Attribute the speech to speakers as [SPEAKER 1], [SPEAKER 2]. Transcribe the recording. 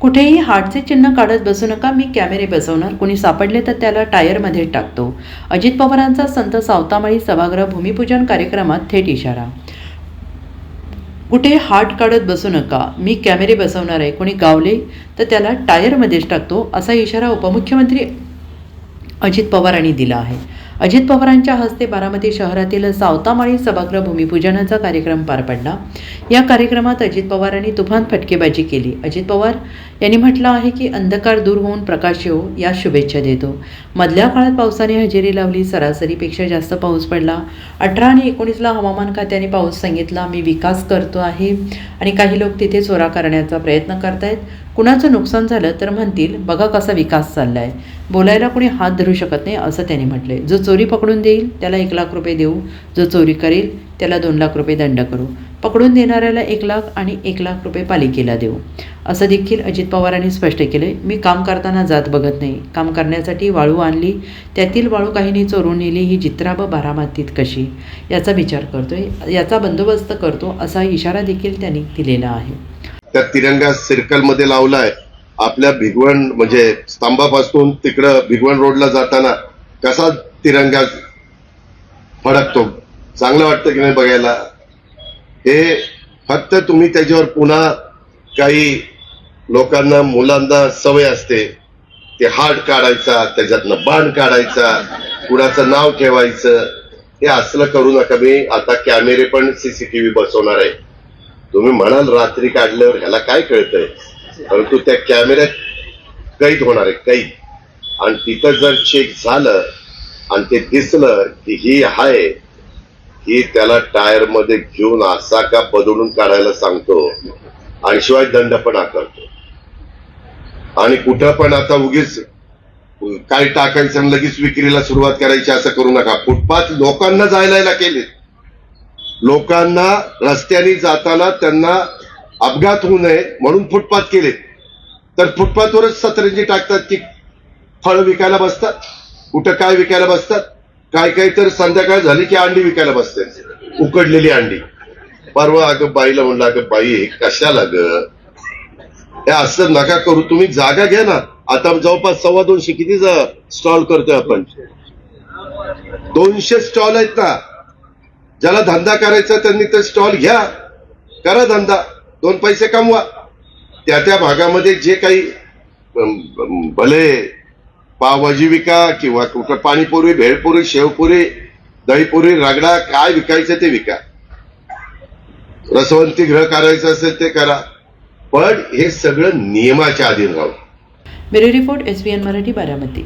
[SPEAKER 1] कुठेही हार्टचे चिन्ह काढत बसू नका मी कॅमेरे बसवणार. कोणी सापडले तर त्याला टायरमध्ये टाकतो. अजित पवारांचा संत सावतामाळी सभागृह भूमिपूजन कार्यक्रमात थेट इशारा. कुठे हार्ट काढत बसू नका मी कॅमेरे बसवणार आहे. कोणी गावले तर त्याला टायरमध्येच टाकतो असा इशारा उपमुख्यमंत्री अजित पवारांनी दिला आहे. अजित पवारांच्या हस्ते बारामती शहरातील सावतामाळी सभागृह भूमिपूजनाचा कार्यक्रम पार पडला. या कार्यक्रमात अजित पवारांनी तुफान फटकेबाजी केली. अजित पवार यांनी म्हटलं आहे की अंधकार दूर होऊन प्रकाश येऊ या शुभेच्छा देतो. मधल्या काळात पावसाने हजेरी लावली सरासरीपेक्षा जास्त पाऊस पडला. अठरा आणि एकोणीसला हवामान खात्याने पाऊस सांगितला मी विकास करतो आहे आणि काही लोक तिथे चोरा करण्याचा प्रयत्न करतायत. कुणाचं नुकसान झालं तर म्हणतील बघा कसा विकास चालला आहे बोलायला कोणी हात धरू शकत नाही असं त्याने म्हटले जो चोरी पकडून देईल त्याला एक लाख रुपये देऊ. जो चोरी करेल त्याला दोन लाख रुपये दंड करू. पकडून देणाऱ्याला एक लाख आणि एक लाख रुपये पालिकेला देऊ. असं देखील अजित पवारांनी स्पष्ट केले मी काम करताना जात बघत नाही. काम करण्यासाठी वाळू आणली. त्यातील वाळू काहींनी चोरून नेली. ही जित्राब बारामातीत कशी? याचा विचार करतोय. याचा बंदोबस्त करतो असा इशारा देखील त्यांनी दिलेला आहे.
[SPEAKER 2] तर तिरंगा सर्कल लावला आहे आपल्या भिगवण म्हणजे स्तंभापासून तिकडं भिगवण रोडला जाताना कसा तिरंगा फडकतो? चांगलं वाटतं की नाही बघायला? हे फक्त तुम्ही त्याच्यावर पुन्हा काही लोकांना मुलांना सवय असते. ते हार्ट काढायचा त्याच्यातनं बाण काढायचा कुणाचं नाव ठेवायचं हे असलं करू नका. मी आता कॅमेरे पण सीसीटीव्ही बसवणार आहे. तुम्ही म्हणाल रात्री काढल्यावर ह्याला काय कळतंय? परंतु त्या कॅमेऱ्यात कैद होणार आहे कैद. आणि तिथं जर चेक झालं आणि ते दिसलं की ही आहे ही त्याला टायरमध्ये घेऊन असा का बदलून काढायला सांगतो आणि शिवाय दंड पण आकारतो. आणि कुठं पण आता उगीच काय टाकायचं आणि लगेच विक्रीला सुरुवात करायची असं करू नका. फुटपाथ लोकांना जायला केले. लोकांना रस्त्याने जाताना त्यांना अपघात होऊ नये म्हणून फुटपाथ केले. तर फुटपाथवरच सतरंजी टाकतात की फळं विकायला बसतात. कुठं काय विकायला बसतात? काय काय तर संध्याकाळ झाली की अंडी विकायला बसतात. उकडलेली अंडी. परवा अगं बाईला म्हणलं अगं बाई हे कशाला ग? हे असं नका करू तुम्ही जागा घ्या ना. आता जवळपास सव्वा दोनशे किती स्टॉल करतोय आपण. दोनशे स्टॉल आहेत ना. ज्याला धंदा करायचा त्यांनी ते स्टॉल घ्या. करा धंदा. दोन पैसे कमवा. त्या त्या भागामध्ये जे काही भले पावभाजी विका किंवा कुठं पाणीपुरी भेळपुरी शेवपुरी दहीपुरी रगडा काय विकायचं ते विका. रसवंती ग्रह करायचं असेल ते करा. पण हे सगळं नियमाच्या अधीन राहू.
[SPEAKER 1] Bureau report S B N Marathi Baramati.